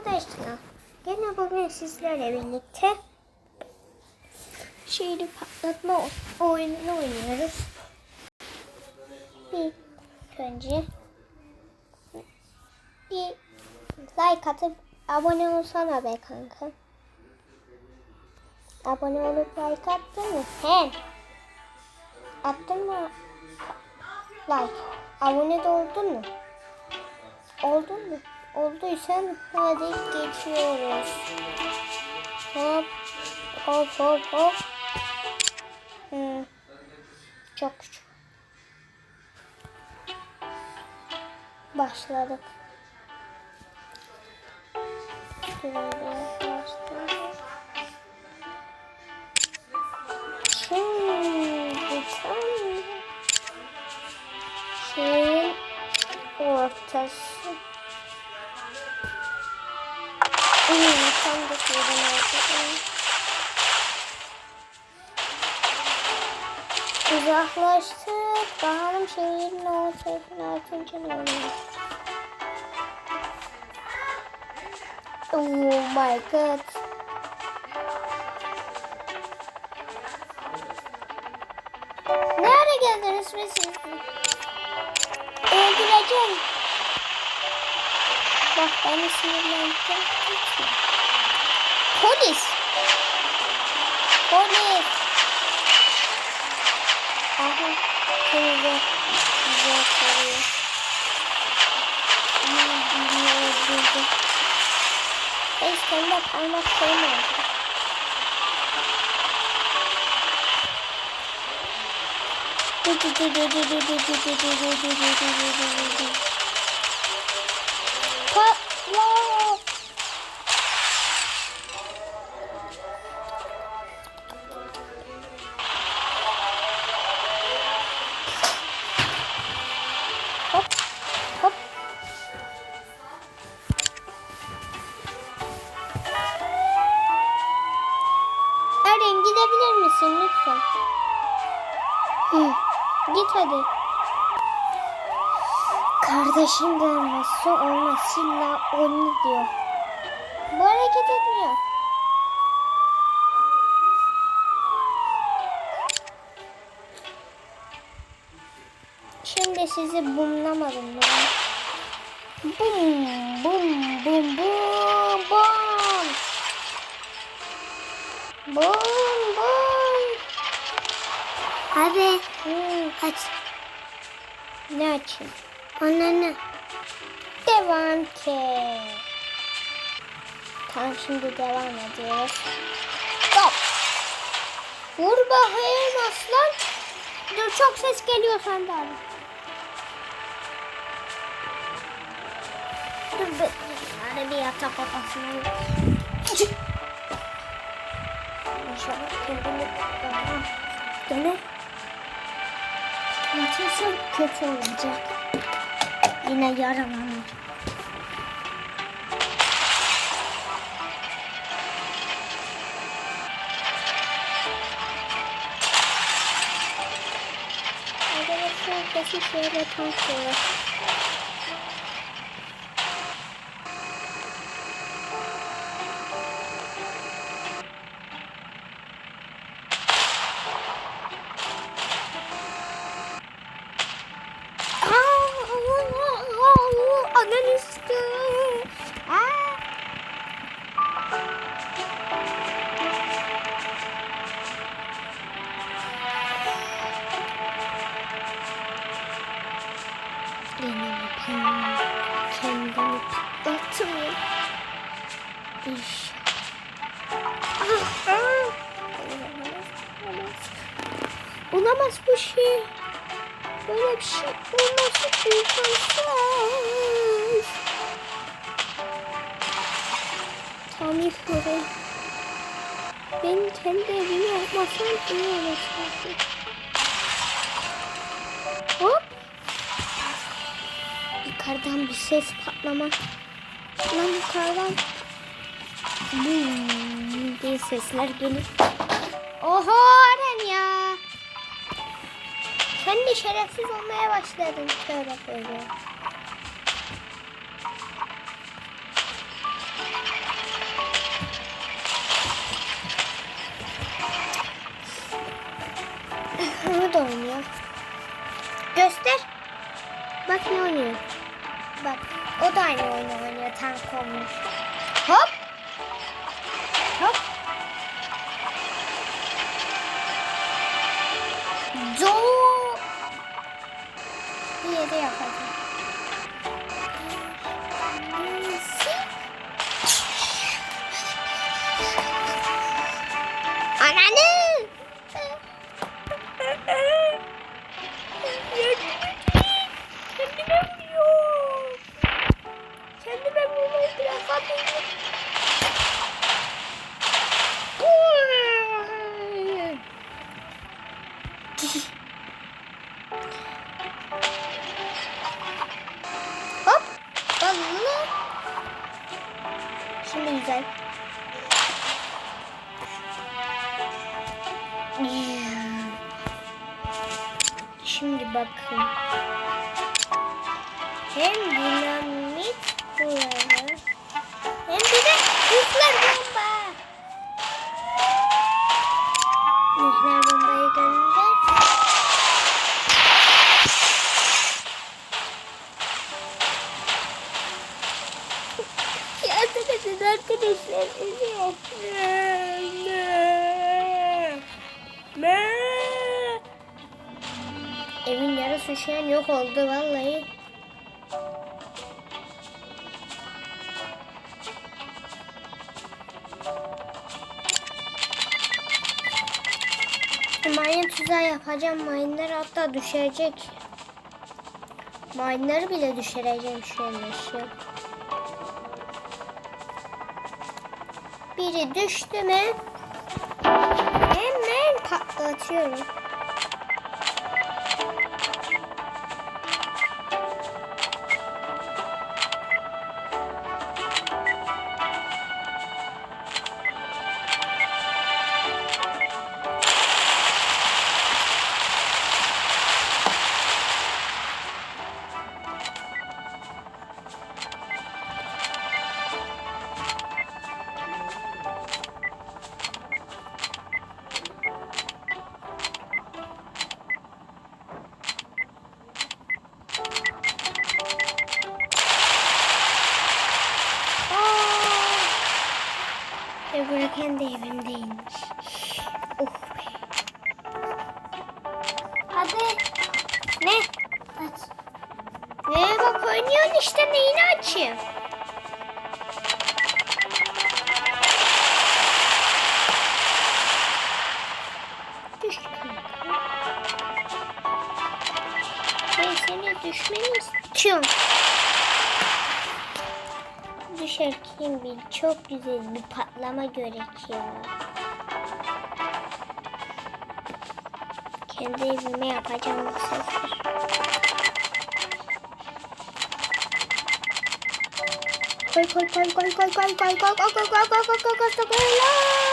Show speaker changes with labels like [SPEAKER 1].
[SPEAKER 1] Arkadaşlar gene bugün sizlerle birlikte şehri patlatma oyununu oynuyoruz. Bir önce bir like atıp abone olsana be kanka. Abone olup like attın mı? He. Attın mı? Like. Abone de oldun mu? Oldun mu? Olduysan hadi geçiyoruz. Hop hop hop hop. Hmm. Çok küçük. Başladık. Şimdi tam şeyin ortası. Uzaklaştık. Bakalım şehrin ortasına atınca ne oluyor? Oh my god. Nereye geldiniz be siz? Öldüreceğim. Bak beni sinirlendim. Polis. Aha. Kırmızı. Güzel sarıyor. Hmm, birini öldürdü. Ben kendime parmak koymadım. Patla! Kardeşim gelmezse olmaz. Silla onu diyor. Bu hareket etmiyor. Şimdi sizi bumlamadım mı? Bum bum bum bum bum. Bum bum. Abi. Hmm, aç. Ne açayım? Anne Devam ki. Tamam şimdi devam ediyoruz. Stop. Vur bakayım aslan. Dur çok ses geliyor senden. Dur bir, bir yatak odasına. İnşallah kendimi. Gene Yatırsa kötü olacak. Yine yaralanacak. Arkadaşlar kesin şöyle tank olur. Yine ben kendimi patlatayım. İş. Ah, ah. Olamaz bu şey. Böyle bir şey olması imkansız. Tam yıkıyorum. Ben kendi evimi yapmasam iyi olacak. Yukarıdan bir ses patlama. Lan yukarıdan Bum diye sesler gelir. Oho Aren ya. Sen de şerefsiz olmaya başladın. Şöyle böyle. बनाने Şimdi bakın. Hem dinamit buralı. Hem bir de nükleer bomba. An yok oldu vallahi. Mayın tuzağı yapacağım. Mayınlar hatta düşecek. Mayınları bile düşüreceğim şöyle şey. Biri düştü mü hemen patlatıyorum. Aa! Öbürü kendi evimdeymiş. Oh be. Hadi. Ne? Aç. Ne bak oynuyorsun işte neyini açayım? Düşmeni istiyorum. Düşerken bir çok güzel bir patlama görek ya. Kendi evime yapacağım bu sefer. Koy koy koy koy koy koy koy koy koy koy koy koy koy koy koy koy